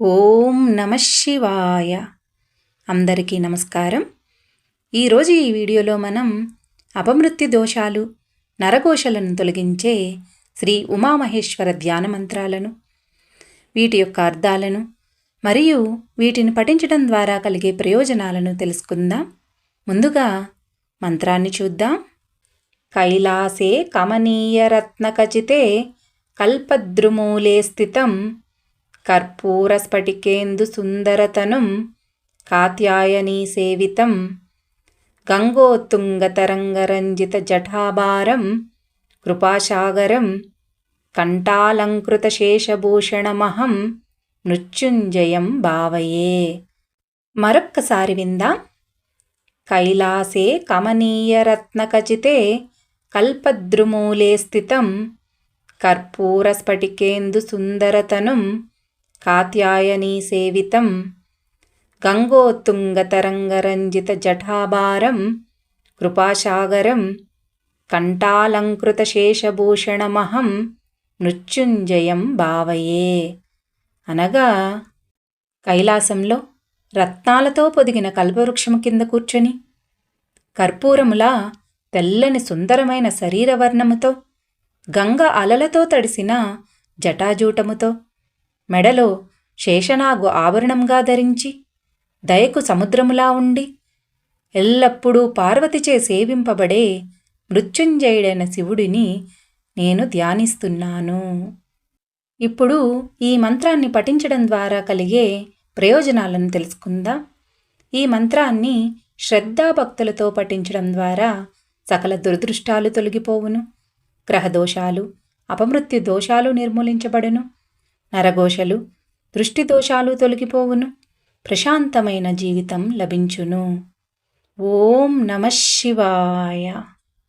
ఓం నమ శివాయ. అందరికీ నమస్కారం. ఈరోజు ఈ వీడియోలో మనం అపమృత్యు దోషాలు నరకోశలను తొలగించే శ్రీ ఉమామహేశ్వర ధ్యాన మంత్రాలను వీటి యొక్క అర్థాలను మరియు వీటిని పఠించడం ద్వారా కలిగే ప్రయోజనాలను తెలుసుకుందాం. ముందుగా మంత్రాన్ని చూద్దాం. కైలాసే కమనీయరత్నకచితే కల్పద్రుమూలే స్థితం కర్పూరస్ఫటికేందు సుందరతనుం కాత్యాయనీ సేవితం గంగోత్తుంగతరంగరంజిత జఠాభారం కృపాసాగరం కంఠాలంకృతశేషభూషణమహం మృత్యుంజయం భావయే. మరొక్కసారి విందాం. కైలాసే కమనీయరత్నకచితే కల్పద్రుమూలే స్థితం కర్పూరస్ఫటికేందు సుందరతనుం కాత్యాయనీ సేవితం గంగోత్తుంగతరంగరంజిత జఠాభారం కృపాసాగరం కంఠాలంకృతశేషభూషణమహం మృత్యుంజయం భావయే అనగా కైలాసంలో రత్నాలతో పొదిగిన కల్పవృక్షము కింద కూర్చొని కర్పూరములా తెల్లని సుందరమైన శరీరవర్ణముతో గంగ అలలతో తడిసిన జటాజూటముతో మెడలో శేషనాగు ఆభరణంగా ధరించి దయకు సముద్రములా ఉండి ఎల్లప్పుడూ పార్వతిచే సేవింపబడే మృత్యుంజయుడైన శివుడిని నేను ధ్యానిస్తున్నాను. ఇప్పుడు ఈ మంత్రాన్ని పఠించడం ద్వారా కలిగే ప్రయోజనాలను తెలుసుకుందాం? ఈ మంత్రాన్ని శ్రద్ధాభక్తులతో పఠించడం ద్వారా సకల దురదృష్టాలు తొలగిపోవును గ్రహదోషాలు అపమృత్యు దోషాలు నిర్మూలించబడును నరఘోషలు దృష్టిదోషాలు తొలగిపోవును ప్రశాంతమైన జీవితం లభించును. ఓం నమ శివాయ.